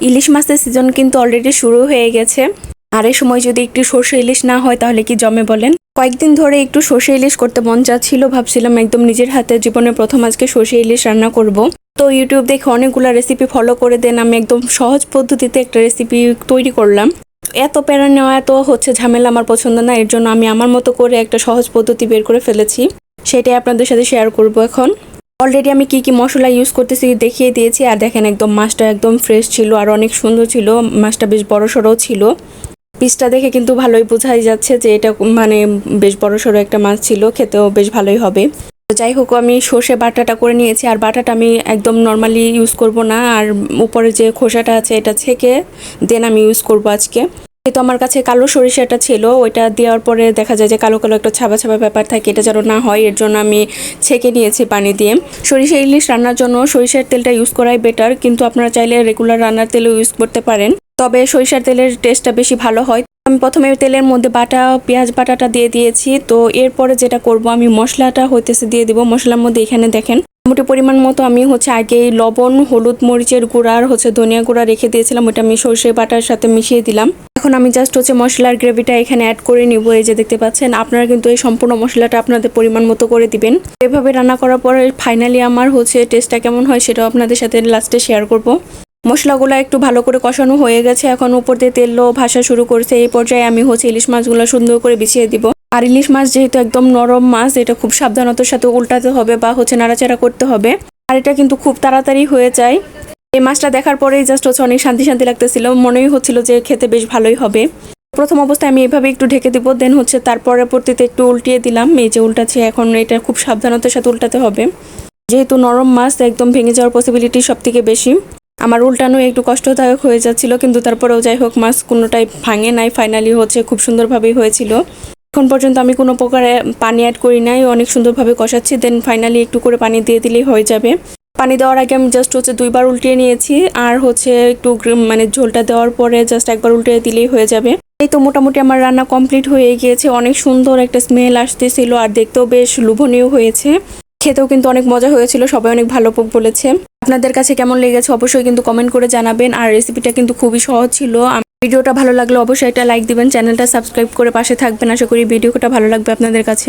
ইলিশ মাছের সিজন কিন্তু অলরেডি শুরু হয়ে গেছে। আর এই সময় যদি একটু সর্ষে ইলিশ না হয়, তাহলে কি জমে বলেন? কয়েকদিন ধরে একটু সর্ষে ইলিশ করতে মন চাচ্ছিল, ভাবছিলাম একদম নিজের হাতে জীবনে প্রথম আজকে সর্ষে ইলিশ রান্না করব। তো ইউটিউব দেখে অনেকগুলো রেসিপি ফলো করে দেন, আমি একদম সহজ পদ্ধতিতে একটা রেসিপি তৈরি করলাম। এত প্যারা নেওয়া, এত হচ্ছে ঝামেলা আমার পছন্দ না, এর জন্য আমি আমার মতো করে একটা সহজ পদ্ধতি বের করে ফেলেছি। সেটাই আপনাদের সাথে শেয়ার করব এখন। অলরেডি আমি কি কি মশলা ইউজ করতেছি দেখিয়ে দিয়েছি। আর দেখেন একদম মাছটা একদম ফ্রেশ ছিল আর অনেক সুন্দর ছিল। মাছটা বেশ বড় সড়ো ছিল। পিসটা দেখে কিন্তু ভালোই বোঝাই যাচ্ছে যে এটা মানে বেশ বড় সড়ো একটা মাছ ছিল, খেতেও বেশ ভালোই হবে। তো যাই হোক, আমি সর্ষে বাটাটা করে নিয়েছি। আর বাটাটা আমি একদম নর্মালি ইউজ করব না। আর উপরে যে খোসাটা আছে, এটা ছেঁকে দেন আমি ইউজ করব আজকে। যেহেতু আমার কাছে কালো সরিষাটা ছিল, ওইটা দেওয়ার পরে দেখা যায় যে কালো কালো একটা ছাবা ছাবা ব্যাপার থাকে, এটা যেন না হয়, এর জন্য আমি ছেঁকে নিয়েছি পানি দিয়ে। সরিষা ইলিশ রান্নার জন্য সরিষার তেলটা ইউজ করাই বেটার কিন্তু আপনারা চাইলে রেগুলার রান্নার তেলও ইউজ করতে পারেন। তবে সরিষার তেলের টেস্টটা বেশি ভালো হয়। আমি প্রথমে তেলের মধ্যে বাটা, পেঁয়াজ বাটাটা দিয়ে দিয়েছি, তো এরপরে যেটা করব আমি মশলাটা হইতেছে দিয়ে দিব। মশলার মধ্যে এখানে দেখেন মোটামুটি পরিমাণ মতো আমি হচ্ছে আগে লবণ, হলুদ মরিচের গুঁড়া আর হচ্ছে ধনিয়া গুঁড়া রেখে দিয়েছিলাম। ওটা আমি সর্ষে বাটার সাথে মিশিয়ে দিলাম। এখন আমি জাস্ট হচ্ছে মশলার গ্রেভিটা এখানে অ্যাড করে নিব। এই যে দেখতে পাচ্ছেন, আপনারা কিন্তু এই সম্পূর্ণ মশলাটা আপনাদের পরিমাণ মতো করে দিবেন। এভাবে রান্না করার পরে ফাইনালি আমার হচ্ছে টেস্টটা কেমন হয় সেটাও আপনাদের সাথে লাস্টে শেয়ার করব। মশলাগুলো একটু ভালো করে কষানো হয়ে গেছে। এখন উপর দিয়ে তেলও ভাসা শুরু করছে। এই পর্যায়ে আমি হচ্ছে ইলিশ মাছগুলো সুন্দর করে বিছিয়ে দিব। আর ইলিশ মাছ যেহেতু একদম নরম মাছ, এটা খুব সাবধানতার সাথে উল্টাতে হবে বা হচ্ছে নাড়াচাড়া করতে হবে। আর এটা কিন্তু খুব তাড়াতাড়ি হয়ে যায়। এই মাছটা দেখার পরেই জাস্ট হচ্ছে অনেক শান্তি শান্তি লাগতেছিল। মনেই হচ্ছিল যে খেতে বেশ ভালোই হবে। প্রথম অবস্থায় আমি এভাবে একটু ঢেকে দিব দেন হচ্ছে তার পরবর্তীতে একটু উল্টিয়ে দিলাম। এই যে উল্টাচ্ছে, এখন এটা খুব সাবধানতার সাথে উল্টাতে হবে। যেহেতু নরম মাছ, একদম ভেঙে যাওয়ার পসিবিলিটি সব থেকে বেশি। আমার উল্টানো একটু কষ্টদায়ক হয়ে যাচ্ছিল, কিন্তু তারপরেও যাই হোক, মাছ কোনোটাই ভাঙে নাই। ফাইনালি হচ্ছে খুব সুন্দরভাবেই হয়েছিল। এখন পর্যন্ত আমি কোনো প্রকারে পানি অ্যাড করি নাই, অনেক সুন্দরভাবে কষাচ্ছি দেন ফাইনালি একটু করে পানি দিয়ে দিলেই হয়ে যাবে। পানি দেওয়ার আগে আমি জাস্ট হচ্ছে দুইবার উল্টিয়ে নিয়েছি, আর হচ্ছে একটু মানে ঝোলটা দেওয়ার পরে জাস্ট একবার উল্টে দিলেই হয়ে যাবে। এই তো মোটামুটি আমার রান্না কমপ্লিট হয়ে গিয়েছে, অনেক সুন্দর একটা স্মেল আসতেছিল, আর দেখতেও বেশ লোভনীয় হয়েছে। খেতেও কিন্তু অনেক মজা হয়েছিল, সবাই অনেক ভালো বলেছে। আপনাদের কাছে কেমন লেগেছে অবশ্যই কিন্তু কমেন্ট করে জানাবেন, আর রেসিপিটা কিন্তু খুবই সহজ ছিল ভিডিওটা ভালো লাগলে অবশ্যই একটা লাইক দিবেন, চ্যানেলটা সাবস্ক্রাইব করে পাশে থাকবেন। আশা করি ভিডিওটা ভালো লাগবে আপনাদের কাছে।